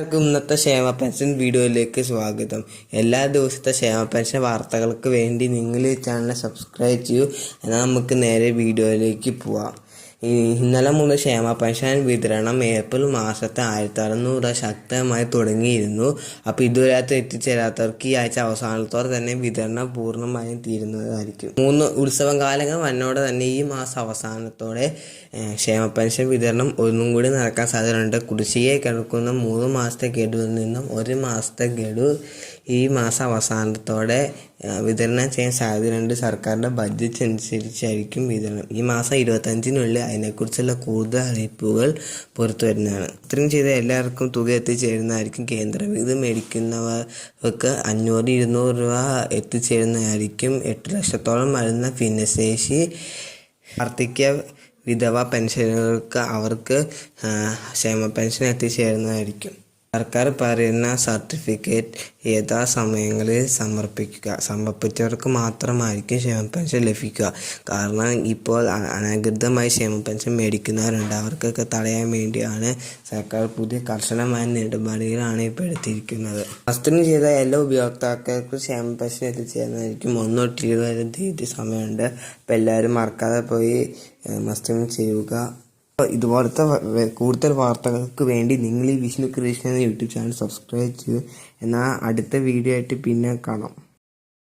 എല്ലാവർക്കും ഇന്നത്തെ ക്ഷേമ പെൻഷൻ വീഡിയോയിലേക്ക് സ്വാഗതം. എല്ലാ ദിവസത്തെ ക്ഷേമ പെൻഷൻ വാർത്തകൾക്ക് വേണ്ടി നിങ്ങൾ ചാനൽ സബ്സ്ക്രൈബ് ചെയ്യൂ. എന്നാൽ നമുക്ക് നേരെ വീഡിയോയിലേക്ക് പോവാം. ഇന്നലെ മുതൽ ക്ഷേമ പെൻഷൻ വിതരണം ഏപ്രിൽ മാസത്തെ ആയിരത്തി അറുന്നൂറ് ശക്തമായി തുടങ്ങിയിരുന്നു. അപ്പോൾ ഇതുവരെ എത്തിച്ചേരാത്തവർക്ക് ഈ ആഴ്ച അവസാനത്തോടെ തന്നെ വിതരണം പൂർണമായും തീരുന്നതായിരിക്കും. മൂന്ന് ഉത്സവ കാലങ്ങൾ വന്നോടെ തന്നെ ഈ മാസം അവസാനത്തോടെ ക്ഷേമ പെൻഷൻ വിതരണം ഒന്നും കൂടി നടക്കാൻ സാധ്യതയുണ്ട്. കുടിശ്ശികയെ കിടക്കുന്ന മൂന്ന് മാസത്തെ ഗഡുവിൽ നിന്നും ഒരു മാസത്തെ ഗഡു ഈ മാസം അവസാനത്തോടെ വിതരണം ചെയ്യാൻ സാധ്യതയുണ്ട്. സർക്കാരിന്റെ ബഡ്ജറ്റ് അനുസരിച്ചായിരിക്കും വിതരണം. ഈ മാസം ഇരുപത്തഞ്ചിനുള്ളിൽ അതിനെക്കുറിച്ചുള്ള കൂടുതൽ അറിയിപ്പുകൾ പുറത്തു വരുന്നതാണ്. ഇത്രയും ചെയ്ത എല്ലാവർക്കും തുക എത്തിച്ചേരുന്നതായിരിക്കും കേന്ദ്രം. ഇത് മേടിക്കുന്നവർക്ക് അഞ്ഞൂറ് ഇരുന്നൂറ് രൂപ എത്തിച്ചേരുന്നതായിരിക്കും. എട്ട് ലക്ഷത്തോളം വരുന്ന ഭിന്നശേഷി വാർദ്ധക്യ വിധവ പെൻഷനുകൾക്ക് അവർക്ക് ക്ഷേമ പെൻഷൻ എത്തിച്ചേരുന്നതായിരിക്കും. സർക്കാർ പറയുന്ന സർട്ടിഫിക്കറ്റ് യഥാസമയങ്ങളിൽ സമർപ്പിക്കുക. സമർപ്പിച്ചവർക്ക് മാത്രമായിരിക്കും ക്ഷേമ പെൻഷൻ ലഭിക്കുക. കാരണം ഇപ്പോൾ അനധികൃതമായി ക്ഷേമ പെൻഷൻ മേടിക്കുന്നവരുണ്ട്. അവർക്കൊക്കെ തടയാൻ വേണ്ടിയാണ് സർക്കാർ പുതിയ കർശനമായ നിലപാടുകളാണ് ഇപ്പോൾ എടുത്തിരിക്കുന്നത്. മസ്തിന് ചെയ്ത എല്ലാ ഉപയോക്താക്കൾക്കും ക്ഷേമ പെൻഷൻ എത്തിച്ചേരുന്നതായിരിക്കും ഒന്നോ ടീ വരെ തീയതി സമയമുണ്ട്. അപ്പോൾ എല്ലാവരും മറക്കാതെ പോയി മസ്തിന് ചെയ്യുക. ഇതുപോലത്തെ കൂടുതൽ വാർത്തകൾക്ക് വേണ്ടി നിങ്ങൾ ഈ Vishnu Krishnan YouTube channel subscribe ചെയ്ത് എന്നാൽ അടുത്ത വീഡിയോ ആയിട്ട് പിന്നെ കാണാം.